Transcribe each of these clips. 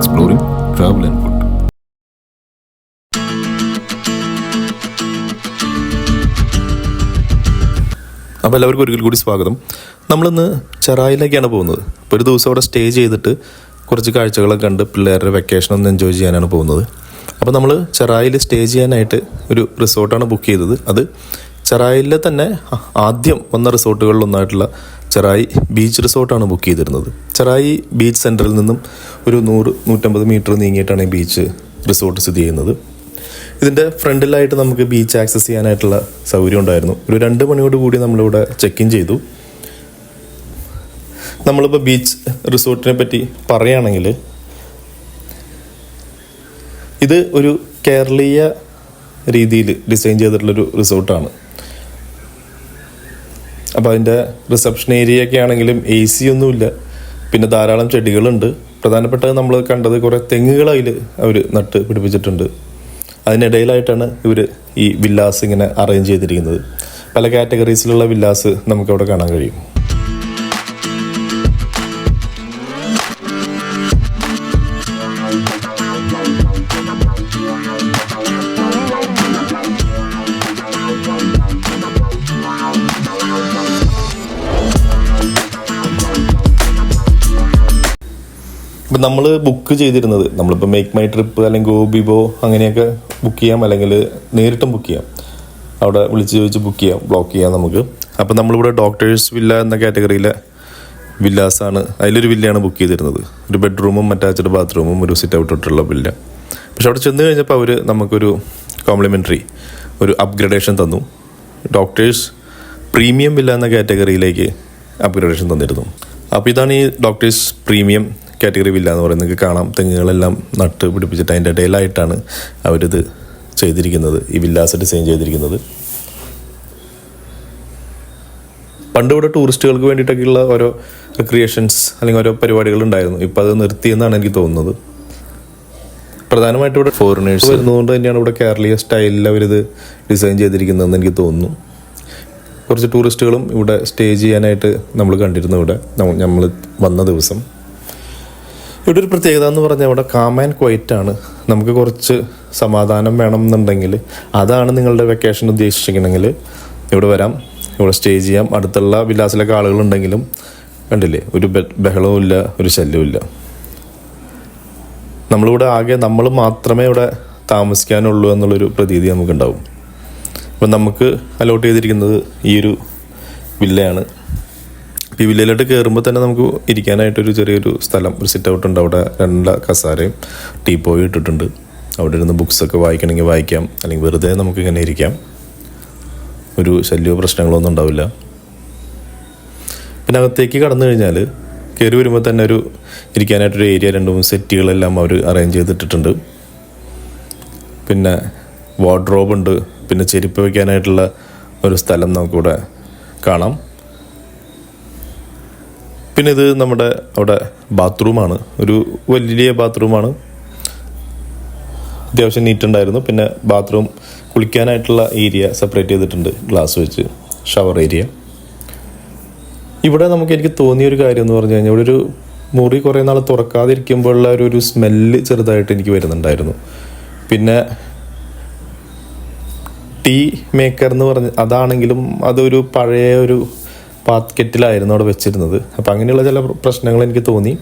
exploring travel and food അപ്പോൾ എല്ലാവർക്കും ഒരിക്കൽ കൂടി സ്വാഗതം. നമ്മളിന്ന് ചെറായിലേക്കാണ് പോകുന്നത്. അപ്പോൾ ഒരു ദിവസം അവിടെ സ്റ്റേ ചെയ്തിട്ട് കുറച്ച് കാഴ്ചകളൊക്കെ കണ്ട് പിള്ളേരുടെ വെക്കേഷൻ ഒന്ന് എൻജോയ് ചെയ്യാനാണ് പോകുന്നത്. അപ്പോൾ നമ്മൾ ചെറായിൽ സ്റ്റേ ചെയ്യാനായിട്ട് ഒരു റിസോർട്ടാണ് ബുക്ക് ചെയ്തത്. അത് ചെറായിലെ തന്നെ ആദ്യം വന്ന റിസോർട്ടുകളിലൊന്നായിട്ടുള്ള ചെറായി ബീച്ച് റിസോർട്ടാണ് ബുക്ക് ചെയ്തിരുന്നത്. ചെറായി ബീച്ച് സെന്ററിൽ നിന്നും ഒരു നൂറ് നൂറ്റമ്പത് മീറ്റർ നീങ്ങിയിട്ടാണ് ഈ ബീച്ച് റിസോർട്ട് സ്ഥിതി ചെയ്യുന്നത്. ഇതിന്റെ ഫ്രണ്ടിലായിട്ട് നമുക്ക് ബീച്ച് ആക്സസ് ചെയ്യാനായിട്ടുള്ള സൗകര്യം ഉണ്ടായിരുന്നു. ഒരു രണ്ട് മണിയോട് കൂടി നമ്മളിവിടെ ചെക്ക് ഇൻ ചെയ്തു. നമ്മളിപ്പോൾ ബീച്ച് റിസോർട്ടിനെ പറ്റി പറയുകയാണെങ്കിൽ ഇത് ഒരു കേരളീയ രീതിയിൽ ഡിസൈൻ ചെയ്തിട്ടുള്ളൊരു റിസോർട്ടാണ്. അപ്പോൾ അതിന്റെ റിസപ്ഷൻ ഏരിയ ഒക്കെ ആണെങ്കിലും എ സി ഒന്നുമില്ല. പിന്നെ ധാരാളം ചെടികളുണ്ട്. പ്രധാനപ്പെട്ടത് നമ്മൾ കണ്ടത് കുറേ തെങ്ങുകൾ അതിൽ അവർ നട്ട് പിടിപ്പിച്ചിട്ടുണ്ട്. അതിനിടയിലായിട്ടാണ് ഇവർ ഈ വില്ലാസ് ഇങ്ങനെ അറേഞ്ച് ചെയ്തിരിക്കുന്നത്. പല കാറ്റഗറീസിലുള്ള വില്ലാസ് നമുക്കവിടെ കാണാൻ കഴിയും. ഇപ്പം നമ്മൾ ബുക്ക് ചെയ്തിരുന്നത്. നമ്മളിപ്പോൾ മേക്ക് മൈ ട്രിപ്പ് അല്ലെങ്കിൽ ഗോബിബോ അങ്ങനെയൊക്കെ ബുക്ക് ചെയ്യാം. അല്ലെങ്കിൽ നേരിട്ടും ബുക്ക് ചെയ്യാം. അവിടെ വിളിച്ച് ചോദിച്ച് ബുക്ക് ചെയ്യാം. ബ്ലോക്ക് ചെയ്യാം നമുക്ക്. അപ്പം നമ്മളിവിടെ ഡോക്ടേഴ്സ് വില്ല എന്ന കാറ്റഗറിയിലെ വില്ലാസാണ് അതിലൊരു വില്ലയാണ് ബുക്ക് ചെയ്തിരുന്നത്. ഒരു ബെഡ്റൂമും അറ്റാച്ച്ഡ് ബാത്റൂമും ഒരു സിറ്റ് ഔട്ട് ഇട്ടുള്ള വില്ല പക്ഷെ അവിടെ ചെന്ന് കഴിഞ്ഞപ്പോൾ അവർ നമുക്കൊരു കോംപ്ലിമെന്ററി ഒരു അപ്ഗ്രഡേഷൻ തന്നു. ഡോക്ടേഴ്സ് പ്രീമിയം വില്ല എന്ന കാറ്റഗറിയിലേക്ക് അപ്ഗ്രഡേഷൻ തന്നിരുന്നു. അപ്പോൾ ഇതാണ് ഈ ഡോക്ടേഴ്സ് പ്രീമിയം കാറ്റഗറി വില്ല എന്ന് പറയുന്നത്. നിങ്ങൾക്ക് കാണാം തെങ്ങുകളെല്ലാം നട്ട് പിടിപ്പിച്ചിട്ട് അതിന്റെ ഇടയിലായിട്ടാണ് അവരിത് ചെയ്തിരിക്കുന്നത്. ഈ വില്ലാസ് ഡിസൈൻ ചെയ്തിരിക്കുന്നത്. പണ്ട് ഇവിടെ ടൂറിസ്റ്റുകൾക്ക് വേണ്ടിയിട്ടൊക്കെയുള്ള ഓരോ റിക്രിയേഷൻസ് അല്ലെങ്കിൽ ഓരോ പരിപാടികൾ ഉണ്ടായിരുന്നു. ഇപ്പോൾ അത് നിർത്തിയെന്നാണ് എനിക്ക് തോന്നുന്നത്. പ്രധാനമായിട്ടും ഇവിടെ ഫോറിനേഴ്സ് വരുന്നതുകൊണ്ട് തന്നെയാണ് ഇവിടെ കേരളീയ സ്റ്റൈലിൽ അവരിത് ഡിസൈൻ ചെയ്തിരിക്കുന്നതെന്ന് എനിക്ക് തോന്നുന്നു. കുറച്ച് ടൂറിസ്റ്റുകളും ഇവിടെ സ്റ്റേ ചെയ്യാനായിട്ട് നമ്മൾ കണ്ടിരുന്നു ഇവിടെ. നമ്മൾ വന്ന ദിവസം. ഇവിടെ ഒരു പ്രത്യേകത എന്ന് പറഞ്ഞാൽ ഇവിടെ കാം ആൻഡ് ക്വൈറ്റ് ആണ്. നമുക്ക് കുറച്ച് സമാധാനം വേണം എന്നുണ്ടെങ്കിൽ അതാണ് നിങ്ങളുടെ വെക്കേഷൻ ഉദ്ദേശിച്ചിരിക്കണമെങ്കിൽ ഇവിടെ വരാം. ഇവിടെ സ്റ്റേ ചെയ്യാം. അടുത്തുള്ള വിലാസിലൊക്കെ ആളുകളുണ്ടെങ്കിലും കണ്ടില്ലേ? ഒരു ബഹളവും ഇല്ല ഒരു ശല്യവും ഇല്ല നമ്മളിവിടെ ആകെ നമ്മൾ മാത്രമേ ഇവിടെ താമസിക്കാനുള്ളൂ എന്നുള്ളൊരു പ്രതീതി നമുക്കുണ്ടാവും. അപ്പം നമുക്ക് അലോട്ട് ചെയ്തിരിക്കുന്നത് ഈ ഒരു വില്ലയാണ് ഈ വില്ലയിലോട്ട് കയറുമ്പോൾ തന്നെ നമുക്ക് ഇരിക്കാനായിട്ടൊരു ചെറിയൊരു സ്ഥലം ഒരു സിറ്റ് ഔട്ട് ഉണ്ട്. അവിടെ രണ്ട് കസാരയും ടീ പോയി ഇട്ടിട്ടുണ്ട്. അവിടെ ഇരുന്ന് ബുക്സൊക്കെ വായിക്കണമെങ്കിൽ വായിക്കാം. അല്ലെങ്കിൽ വെറുതെ നമുക്ക് ഇങ്ങനെ ഇരിക്കാം. ഒരു ശല്യമോ പ്രശ്നങ്ങളോ ഒന്നും ഉണ്ടാവില്ല. പിന്നെ അകത്തേക്ക് കടന്നു കഴിഞ്ഞാൽ കയറി വരുമ്പോൾ തന്നെ ഒരു ഇരിക്കാനായിട്ടൊരു ഏരിയ രണ്ട് മൂന്ന് സെറ്റുകളെല്ലാം അവർ അറേഞ്ച് ചെയ്തിട്ടിട്ടുണ്ട്. പിന്നെ വാർഡ്രോബ് ഉണ്ട്. പിന്നെ ചെരുപ്പ് വയ്ക്കാനായിട്ടുള്ള ഒരു സ്ഥലം നമുക്കിവിടെ കാണാം. പിന്നെ ഇത് നമ്മുടെ അവിടെ ബാത്റൂമാണ്. ഒരു വലിയ ബാത്റൂമാണ്. അത്യാവശ്യം നീറ്റ് ഉണ്ടായിരുന്നു. പിന്നെ ബാത്റൂം കുളിക്കാനായിട്ടുള്ള ഏരിയ സെപ്പറേറ്റ് ചെയ്തിട്ടുണ്ട്. ഗ്ലാസ് വെച്ച് ഷവർ ഏരിയ ഇവിടെ നമുക്ക് എനിക്ക് തോന്നിയ ഒരു കാര്യം എന്ന് പറഞ്ഞു കഴിഞ്ഞാൽ ഇവിടെ ഒരു മുറി കുറേ നാൾ തുറക്കാതിരിക്കുമ്പോഴുള്ള ഒരു ഒരു സ്മെല്ല് ചെറുതായിട്ട് എനിക്ക് വരുന്നുണ്ടായിരുന്നു. പിന്നെ ടീ മേക്കർ എന്ന് പറഞ്ഞ് അതാണെങ്കിലും അതൊരു പഴയ ഒരു പാക്കറ്റിലായിരുന്നു അവിടെ വെച്ചിരുന്നത്. അപ്പം അങ്ങനെയുള്ള ചില പ്രശ്നങ്ങൾ എനിക്ക് തോന്നി.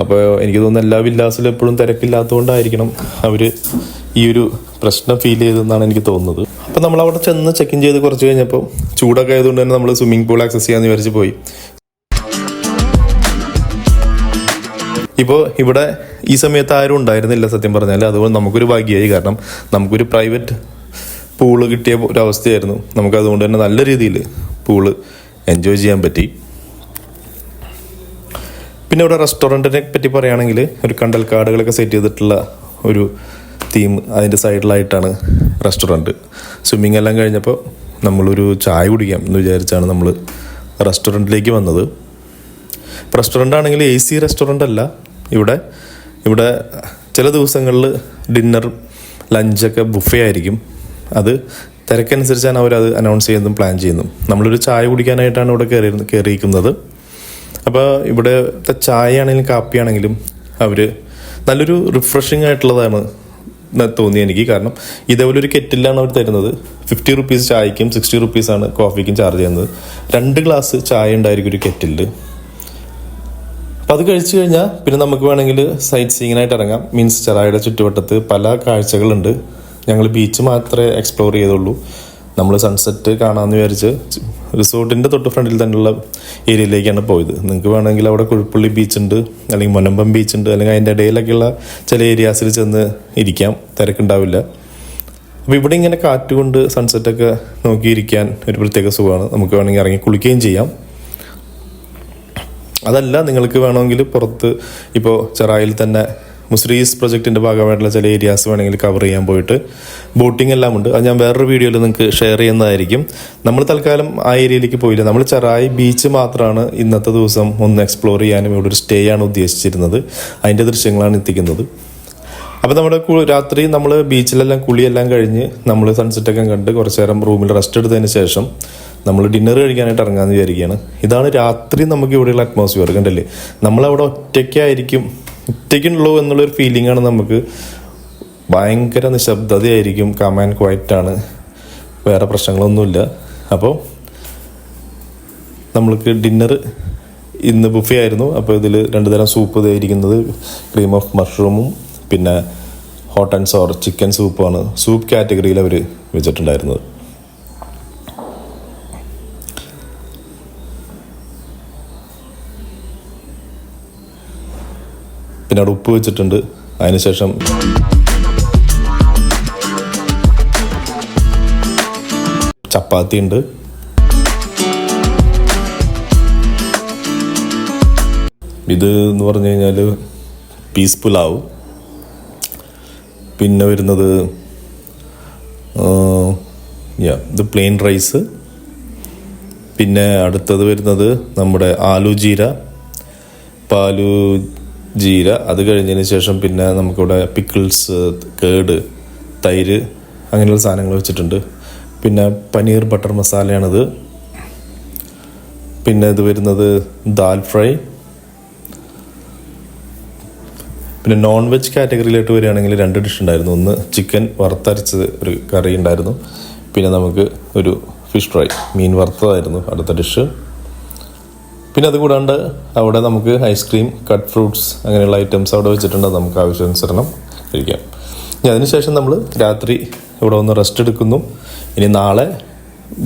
അപ്പോൾ എനിക്ക് തോന്നുന്നു എല്ലാ വില്ലാസിലും എപ്പോഴും തിരക്കില്ലാത്തതുകൊണ്ടായിരിക്കണം അവർ ഈ ഒരു പ്രശ്നം ഫീൽ ചെയ്തെന്നാണ് എനിക്ക് തോന്നുന്നത്. അപ്പം നമ്മൾ അവിടെ ചെന്ന് ചെക്ക് ഇൻ ചെയ്ത് കുറച്ച് കഴിഞ്ഞപ്പോൾ ചൂടൊക്കെ ആയതുകൊണ്ട് തന്നെ നമ്മൾ സ്വിമ്മിംഗ് പൂൾ ആക്സസ് ചെയ്യാമെന്ന് വിചാരിച്ച് പോയി. ഇപ്പോൾ ഇവിടെ ഈ സമയത്ത് ആരും ഉണ്ടായിരുന്നില്ല സത്യം പറഞ്ഞാൽ അതുകൊണ്ട് നമുക്കൊരു ഭാഗ്യമായി. കാരണം നമുക്കൊരു പ്രൈവറ്റ് പൂൾ കിട്ടിയ ഒരു അവസ്ഥയായിരുന്നു നമുക്ക് അതുകൊണ്ട് തന്നെ നല്ല രീതിയിൽ പൂൾ എൻജോയ് ചെയ്യാൻ പറ്റി. പിന്നെ ഇവിടെ റെസ്റ്റോറന്റിനെ പറ്റി പറയുകയാണെങ്കിൽ ഒരു കണ്ടൽ കാർഡുകളൊക്കെ സെറ്റ് ചെയ്തിട്ടുള്ള ഒരു തീം അതിന്റെ സൈഡിലായിട്ടാണ് റെസ്റ്റോറന്റ് സ്വിമ്മിങ് എല്ലാം കഴിഞ്ഞപ്പോൾ നമ്മളൊരു ചായ കുടിക്കാം എന്ന് വിചാരിച്ചാണ് നമ്മൾ റെസ്റ്റോറന്റിലേക്ക് വന്നത്. റെസ്റ്റോറന്റ് ആണെങ്കിൽ എ സി റെസ്റ്റോറന്റ് അല്ല. ഇവിടെ ഇവിടെ ചില ദിവസങ്ങളിൽ ഡിന്നർ ലഞ്ചൊക്കെ ബുഫേ ആയിരിക്കും. അത് തിരക്കനുസരിച്ചാണ് അവരത് അനൗൺസ് ചെയ്യുന്നതും പ്ലാൻ ചെയ്യുന്നതും. നമ്മളൊരു ചായ കുടിക്കാനായിട്ടാണ് ഇവിടെ കയറി കയറിയിരിക്കുന്നത് അപ്പോൾ ഇവിടുത്തെ ചായയാണെങ്കിലും കാപ്പിയാണെങ്കിലും അവർ നല്ലൊരു റിഫ്രഷിംഗ് ആയിട്ടുള്ളതാണ് തോന്നി എനിക്ക്. കാരണം ഇതേപോലെ ഒരു കെറ്റിലാണ് അവർ തരുന്നത്. ഫിഫ്റ്റി റുപ്പീസ് ചായക്കും സിക്സ്റ്റി റുപ്പീസാണ് കോഫിക്കും ചാർജ് ചെയ്യുന്നത്. രണ്ട് ഗ്ലാസ് ചായ ഉണ്ടായിരിക്കും ഒരു കെറ്റിലിൽ. അപ്പോൾ അത് കഴിച്ചു കഴിഞ്ഞാൽ പിന്നെ നമുക്ക് വേണമെങ്കിൽ സൈറ്റ് സീയിങ്ങിനായിട്ട് ഇറങ്ങാം. മീൻസ് ചെറായുടെ ചുറ്റുവട്ടത്ത് പല കാഴ്ചകളുണ്ട്. ഞങ്ങൾ ബീച്ച് മാത്രമേ എക്സ്പ്ലോർ ചെയ്തുള്ളൂ. നമ്മൾ സൺസെറ്റ് കാണാമെന്ന് വിചാരിച്ച് റിസോർട്ടിന്റെ തൊട്ട് ഫ്രണ്ടിൽ തന്നെയുള്ള ഏരിയയിലേക്കാണ് പോയത്. നിങ്ങൾക്ക് വേണമെങ്കിൽ അവിടെ കുഴുപ്പള്ളി ബീച്ച് ഉണ്ട് അല്ലെങ്കിൽ മുനമ്പം ബീച്ച് ഉണ്ട് അല്ലെങ്കിൽ അതിന്റെ ഇടയിലൊക്കെയുള്ള ചില ഏരിയാസിൽ ചെന്ന് ഇരിക്കാം. തിരക്കുണ്ടാവില്ല. അപ്പോൾ ഇവിടെ ഇങ്ങനെ കാറ്റ് കൊണ്ട് സൺസെറ്റൊക്കെ നോക്കിയിരിക്കാൻ ഒരു പ്രത്യേക സുഖമാണ്. നമുക്ക് വേണമെങ്കിൽ ഇറങ്ങി കുളിക്കുകയും ചെയ്യാം. അതല്ല നിങ്ങൾക്ക് വേണമെങ്കിൽ പുറത്ത് ഇപ്പോൾ ചെറായിൽ തന്നെ മുസ്രീസ് പ്രൊജക്റ്റിന്റെ ഭാഗമായിട്ടുള്ള ചില ഏരിയാസ് വേണമെങ്കിൽ കവർ ചെയ്യാൻ പോയിട്ട് ബോട്ടിംഗ് എല്ലാം ഉണ്ട്. അത് ഞാൻ വേറൊരു വീഡിയോയിൽ നിങ്ങൾക്ക് ഷെയർ ചെയ്യുന്നതായിരിക്കും. നമ്മൾ തൽക്കാലം ആ ഏരിയയിലേക്ക് പോയില്ല. നമ്മൾ ചെറായി ബീച്ച് മാത്രമാണ് ഇന്നത്തെ ദിവസം ഒന്ന് എക്സ്പ്ലോർ ചെയ്യാനും ഇവിടെ ഒരു സ്റ്റേ ആണ് ഉദ്ദേശിച്ചിരുന്നത്. അതിന്റെ ദൃശ്യങ്ങളാണ് എത്തിക്കുന്നത്. അപ്പോൾ നമ്മുടെ രാത്രി നമ്മൾ ബീച്ചിലെല്ലാം കുളിയെല്ലാം കഴിഞ്ഞ് നമ്മൾ സൺസെറ്റൊക്കെ കണ്ട് കുറച്ച് നേരം റൂമിൽ റെസ്റ്റ് എടുത്തതിന് ശേഷം നമ്മൾ ഡിന്നർ കഴിക്കാനായിട്ട് ഇറങ്ങാമെന്ന് വിചാരിക്കുകയാണ്. ഇതാണ് രാത്രി നമുക്ക് ഇവിടെയുള്ള അറ്റ്മോസ്ഫിയർ കണ്ടല്ലേ? നമ്മളവിടെ ഒറ്റയ്ക്കായിരിക്കും ഒറ്റയ്ക്കുള്ളൂ എന്നുള്ളൊരു ഫീലിംഗ് ആണ് നമുക്ക്. ഭയങ്കര നിശബ്ദതയായിരിക്കും. കം ആൻഡ് ആണ്. വേറെ പ്രശ്നങ്ങളൊന്നുമില്ല. അപ്പോൾ നമ്മൾക്ക് ഡിന്നർ ഇന്ന് ബുഫേ ആയിരുന്നു. അപ്പോൾ ഇതിൽ രണ്ട് തരം സൂപ്പ് ഇതായിരിക്കുന്നത്. ക്രീം ഓഫ് മഷ്റൂമും പിന്നെ ഹോട്ട് ആൻഡ് സോർ ചിക്കൻ സൂപ്പാണ് സൂപ്പ് കാറ്റഗറിയിൽ അവർ വെച്ചിട്ടുണ്ടായിരുന്നത്. പിന്നെ അവിടെ ഉപ്പ് വെച്ചിട്ടുണ്ട്. അതിനുശേഷം ചപ്പാത്തി ഉണ്ട്. ഇത് എന്ന് പറഞ്ഞു കഴിഞ്ഞാൽ പീസ് പുലാവ്. പിന്നെ വരുന്നത് യാ ഇത് പ്ലെയിൻ റൈസ് പിന്നെ അടുത്തത് വരുന്നത് നമ്മുടെ ആലു ജീര പാലു ജീര അത് കഴിഞ്ഞതിന് ശേഷം പിന്നെ നമുക്കിവിടെ പിക്കിൾസ് കേട് തൈര് അങ്ങനെയുള്ള സാധനങ്ങൾ വെച്ചിട്ടുണ്ട്. പിന്നെ പനീർ ബട്ടർ മസാലയാണിത്. പിന്നെ ഇത് വരുന്നത് ദാൽ ഫ്രൈ. പിന്നെ നോൺ വെജ് കാറ്റഗറിയിലോട്ട് വരികയാണെങ്കിൽ രണ്ട് ഡിഷ് ഉണ്ടായിരുന്നു. ഒന്ന് ചിക്കൻ വറുത്തരച്ചത് ഒരു കറി ഉണ്ടായിരുന്നു. പിന്നെ നമുക്ക് ഒരു ഫിഷ് ഫ്രൈ മീൻ വറുത്തതായിരുന്നു അടുത്ത ഡിഷ് പിന്നെ അതുകൂടാണ്ട് അവിടെ നമുക്ക് ഐസ്ക്രീം കട്ട് ഫ്രൂട്ട്സ് അങ്ങനെയുള്ള ഐറ്റംസ് അവിടെ വെച്ചിട്ടുണ്ട്. നമുക്ക് ആവശ്യാനുസരണം കഴിക്കാം. ഇനി അതിനുശേഷം നമ്മൾ രാത്രി ഇവിടെ ഒന്ന് റെസ്റ്റ് എടുക്കുന്നു. ഇനി നാളെ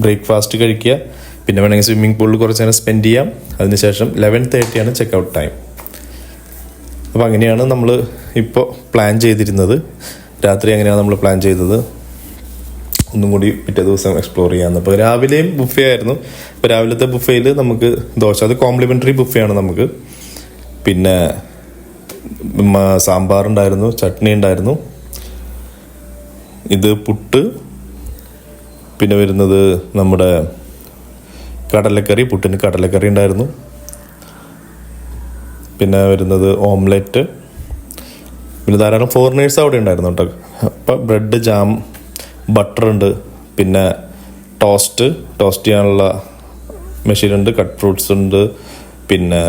ബ്രേക്ക്ഫാസ്റ്റ് കഴിക്കുക. പിന്നെ വേണമെങ്കിൽ സ്വിമ്മിംഗ് പൂളിൽ കുറച്ച് നേരം സ്പെൻഡ് ചെയ്യാം. അതിനുശേഷം ലെവൻ തേർട്ടിയാണ് ചെക്ക് ഔട്ട് ടൈം അപ്പോൾ അങ്ങനെയാണ് നമ്മൾ ഇപ്പോൾ പ്ലാൻ ചെയ്തിരുന്നത്. രാത്രി അങ്ങനെയാണ് നമ്മൾ പ്ലാൻ ചെയ്തത്. ഒന്നും കൂടി പിറ്റേ ദിവസം എക്സ്പ്ലോർ ചെയ്യാമെന്ന് അപ്പോൾ രാവിലെയും ബുഫേ ആയിരുന്നു. അപ്പോൾ രാവിലത്തെ ബുഫേയിൽ നമുക്ക് ദോശ. അത് കോംപ്ലിമെന്ററി ബുഫേ ആണ് നമുക്ക്. പിന്നെ സാമ്പാറുണ്ടായിരുന്നു ചട്നി ഉണ്ടായിരുന്നു. ഇത് പുട്ട്. പിന്നെ വരുന്നത് നമ്മുടെ കടലക്കറി പുട്ടിന് കടലക്കറി ഉണ്ടായിരുന്നു. പിന്നെ വരുന്നത് ഓംലെറ്റ് പിന്നെ ധാരാളം ഫോറിനേഴ്സ് അവിടെ ഉണ്ടായിരുന്നു കേട്ടോ. അപ്പം ബ്രെഡ് ജാം ബട്ടർ ഉണ്ട് പിന്നെ ടോസ്റ്റ് ടോസ്റ്റ് ചെയ്യാനുള്ള മെഷീനുണ്ട് കട്ട് ഫ്രൂട്ട്സ് ഉണ്ട് പിന്നെ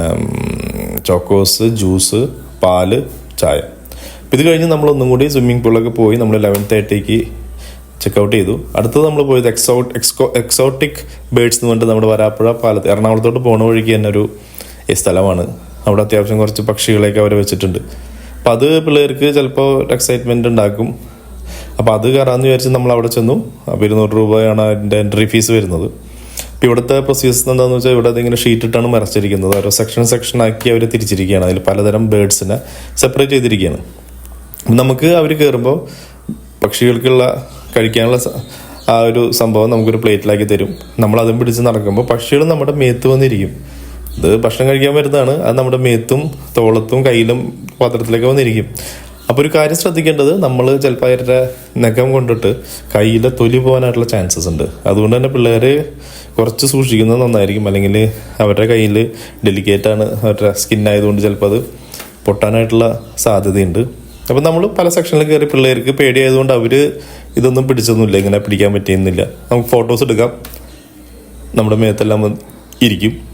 ചോക്കോസ് ജ്യൂസ് പാൽ ചായ. അപ്പം ഇത് കഴിഞ്ഞ് നമ്മൾ ഒന്നും കൂടി സ്വിമ്മിംഗ് പൂളിലൊക്കെ പോയി നമ്മൾ ലെവൻ തേർട്ടിക്ക് ചെക്കൗട്ട് ചെയ്തു. അടുത്തത് നമ്മൾ പോയത് എക്സോട്ട് എക്സ്കോ എക്സോട്ടിക് ബേഡ്സ് എന്ന് പറഞ്ഞിട്ട് നമ്മുടെ വരാപ്പുഴ പാലത്ത് എറണാകുളത്തോട്ട് പോണ വഴിക്ക് തന്നെ ഒരു സ്ഥലമാണ്. അവിടെ അത്യാവശ്യം കുറച്ച് പക്ഷികളെയൊക്കെ അവർ വെച്ചിട്ടുണ്ട്. അപ്പം അത് പിള്ളേർക്ക് ചിലപ്പോൾ എക്സൈറ്റ്മെന്റ് ഉണ്ടാക്കും. അപ്പോൾ അത് കയറാമെന്ന് വിചാരിച്ച് നമ്മൾ അവിടെ ചെന്നു. അപ്പോൾ ഇരുന്നൂറ് രൂപയാണ് അതിന്റെ എൻട്രി ഫീസ് വരുന്നത്. അപ്പോൾ ഇവിടുത്തെ പ്രൊസീജിയേഴ്സ് എന്താണെന്ന് വെച്ചാൽ ഇവിടെ അതിങ്ങനെ ഷീറ്റ് ഇട്ടാണ് മറച്ചിരിക്കുന്നത്. ഓരോ സെക്ഷൻ സെക്ഷൻ ആക്കി അവർ തിരിച്ചിരിക്കുകയാണ്. അതിൽ പലതരം ബേഡ്സിനെ സെപ്പറേറ്റ് ചെയ്തിരിക്കുകയാണ്. നമുക്ക് അവർ കയറുമ്പോൾ പക്ഷികൾക്കുള്ള കഴിക്കാനുള്ള ആ ഒരു സംഭവം നമുക്കൊരു പ്ലേറ്റിലാക്കി തരും. നമ്മൾ അതും പിടിച്ച് നടക്കുമ്പോൾ പക്ഷികൾ നമ്മുടെ മേത്ത് വന്നിരിക്കും. ഇത് ഭക്ഷണം കഴിക്കാൻ വരുന്നതാണ്. അത് നമ്മുടെ മേത്തും തോളത്തും കയ്യിലും പാത്രത്തിലൊക്കെ വന്നിരിക്കും. അപ്പോൾ ഒരു കാര്യം ശ്രദ്ധിക്കേണ്ടത് നമ്മൾ ചിലപ്പോൾ അവരുടെ നഖം കൊണ്ടിട്ട് കയ്യിലെ തൊലി പോകാനായിട്ടുള്ള ചാൻസസ് ഉണ്ട്. അതുകൊണ്ട് തന്നെ പിള്ളേർ കുറച്ച് സൂക്ഷിക്കുന്നത് നന്നായിരിക്കും. അല്ലെങ്കിൽ അവരുടെ കയ്യിൽ ഡെലിക്കേറ്റ് ആണ്. അവരുടെ സ്കിൻ ആയതുകൊണ്ട് ചിലപ്പോൾ അത് പൊട്ടാനായിട്ടുള്ള സാധ്യതയുണ്ട്. അപ്പം നമ്മൾ പല സെക്ഷനിൽ കയറി പിള്ളേർക്ക് പേടിയായതുകൊണ്ട് അവർ ഇതൊന്നും പിടിച്ചൊന്നുമില്ല. ഇങ്ങനെ പിടിക്കാൻ പറ്റിയെന്നില്ല നമുക്ക് ഫോട്ടോസ് എടുക്കാം. നമ്മുടെ മേത്തെല്ലാം ഇരിക്കും.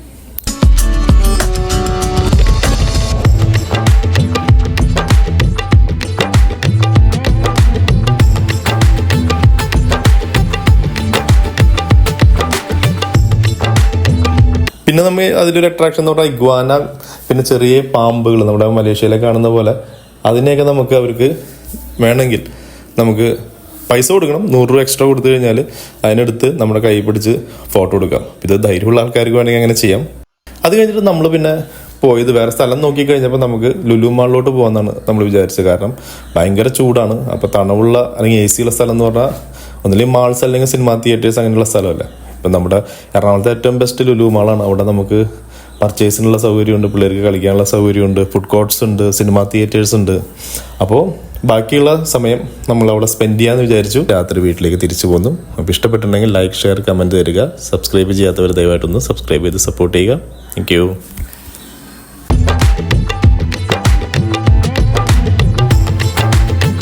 പിന്നെ നമ്മൾ അതിലൊരു അട്രാക്ഷൻ എന്ന് പറഞ്ഞാൽ ഇഗ്വാന പിന്നെ ചെറിയ പാമ്പുകൾ നമ്മുടെ മലേഷ്യയിലെ കാണുന്ന പോലെ. അതിനെയൊക്കെ നമുക്ക് അവർക്ക് വേണമെങ്കിൽ നമുക്ക് പൈസ കൊടുക്കണം. നൂറ് രൂപ എക്സ്ട്രാ കൊടുത്തു കഴിഞ്ഞാൽ അതിനെടുത്ത് നമ്മുടെ കൈ പിടിച്ച് ഫോട്ടോ എടുക്കാം. ഇത് ധൈര്യമുള്ള ആൾക്കാർക്ക് വേണമെങ്കിൽ അങ്ങനെ ചെയ്യാം. അത് കഴിഞ്ഞിട്ട് നമ്മൾ പിന്നെ പോയത് വേറെ സ്ഥലം നോക്കി കഴിഞ്ഞപ്പോൾ നമുക്ക് ലുലു മാളിലോട്ട് പോകാമെന്നാണ് നമ്മൾ വിചാരിച്ചത്. കാരണം ഭയങ്കര ചൂടാണ്. അപ്പോൾ തണവുള്ള അല്ലെങ്കിൽ എ സി ഉള്ള സ്ഥലം എന്ന് പറഞ്ഞാൽ ഒന്നില്ലെങ്കിൽ മാൾസ് അല്ലെങ്കിൽ സിനിമ തിയേറ്റേഴ്സ് അങ്ങനെയുള്ള സ്ഥലമല്ലേ. ഇപ്പം നമ്മുടെ എറണാകുളത്തെ ഏറ്റവും ബെസ്റ്റ് ലുലു മാളാണ് അവിടെ നമുക്ക് പർച്ചേസിനുള്ള സൗകര്യമുണ്ട് പിള്ളേർക്ക് കളിക്കാനുള്ള സൗകര്യമുണ്ട് ഫുഡ് കോർട്ട്സ് ഉണ്ട് സിനിമ തിയേറ്റേഴ്സ് ഉണ്ട്. അപ്പോൾ ബാക്കിയുള്ള സമയം നമ്മൾ അവിടെ സ്പെൻഡ് ചെയ്യാമെന്ന് വിചാരിച്ചു. രാത്രി വീട്ടിലേക്ക് തിരിച്ചു പോന്നു. അപ്പോൾ ഇഷ്ടപ്പെട്ടിട്ടുണ്ടെങ്കിൽ ലൈക്ക് ഷെയർ കമന്റ് തരിക. സബ്സ്ക്രൈബ് ചെയ്യാത്തവർ ദയവായിട്ടൊന്ന് സബ്സ്ക്രൈബ് ചെയ്ത് സപ്പോർട്ട് ചെയ്യുക. താങ്ക്